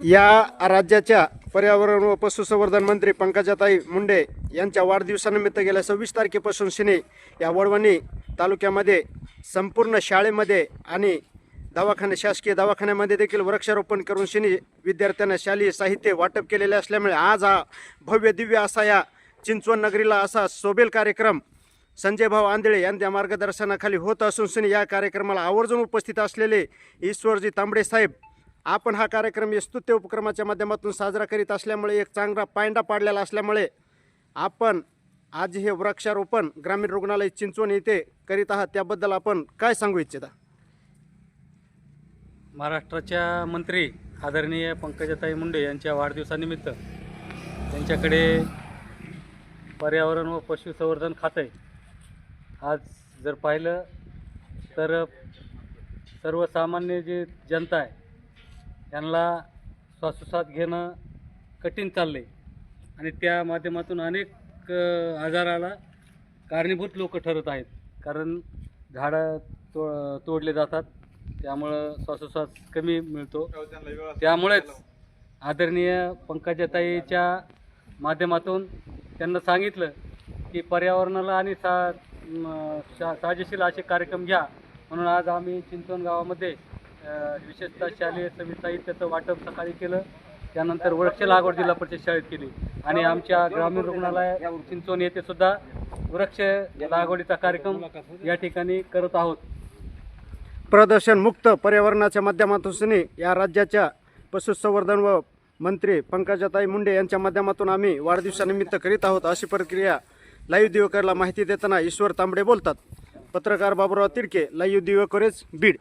या राज्याच्या पर्यावरण व पशुसंवर्धन मंत्री पंकजाताई मुंडे यांच्या वाढदिवसानिमित्त गेल्या सव्वीस तारखेपासून शिने या वडवणी तालुक्यामध्ये संपूर्ण शाळेमध्ये आणि दवाखाने शासकीय दवाखान्यामध्ये देखील वृक्षारोपण करून शिनी विद्यार्थ्यांना शालेय साहित्य वाटप केलेले असल्यामुळे आज हा भव्य दिव्य असा या चिंचवण नगरीला असा सोबेल कार्यक्रम संजय भाऊ आंधळे यांच्या मार्गदर्शनाखाली होत असून शिनी या कार्यक्रमाला आवर्जून उपस्थित असलेले ईश्वरजी तांबडे साहेब आपण हा कार्यक्रम यस्तुत्य उपक्रमाच्या माध्यमातून साजरा करीत असल्यामुळे एक चांगला पायंडा पाडलेला असल्यामुळे आपण आज हे वृक्षारोपण ग्रामीण रुग्णालय चिंचवण येथे करीत आहात. त्याबद्दल आपण काय सांगू इच्छिता? महाराष्ट्राच्या मंत्री आदरणीय पंकजाताई मुंडे यांच्या वाढदिवसानिमित्त त्यांच्याकडे पर्यावरण व पशुसंवर्धन खातं आज जर पाहिलं तर सर्वसामान्य जे जनता आहे त्यांना श्वासोश्वास घेणं कठीण चाललं आहे आणि त्या माध्यमातून अनेक आजाराला कारणीभूत लोक ठरत आहेत. कारण झाडं तो तोडले जातात. त्यामुळं श्वासोश्वास कमी मिळतो. त्यामुळेच आदरणीय पंकजाताईच्या माध्यमातून त्यांना सांगितलं की पर्यावरणाला आणि सा साजेशील असे कार्यक्रम घ्या. म्हणून आज आम्ही चिंचवण गावामध्ये विशेषतः शालेय समिती साहित्याचं वाटप सकाळी केलं. त्यानंतर वृक्ष लागवड जिल्हा परिषद शाळेत केली. आणि आमच्या ग्रामीण रुग्णालय चिंचवण येथे सुद्धा वृक्ष लागवडीचा कार्यक्रम या ठिकाणी करत आहोत. प्रदर्शन मुक्त पर्यावरणाच्या माध्यमातून या राज्याच्या पशुसंवर्धन व मंत्री पंकजाताई मुंडे यांच्या माध्यमातून आम्ही वाढदिवसानिमित्त करीत आहोत अशी प्रक्रिया लाईव्ह दिवकरला माहिती देताना ईश्वर तांबडे बोलतात. पत्रकार बाबुराव तिडके लाईव्ह दिवकरेज बीड.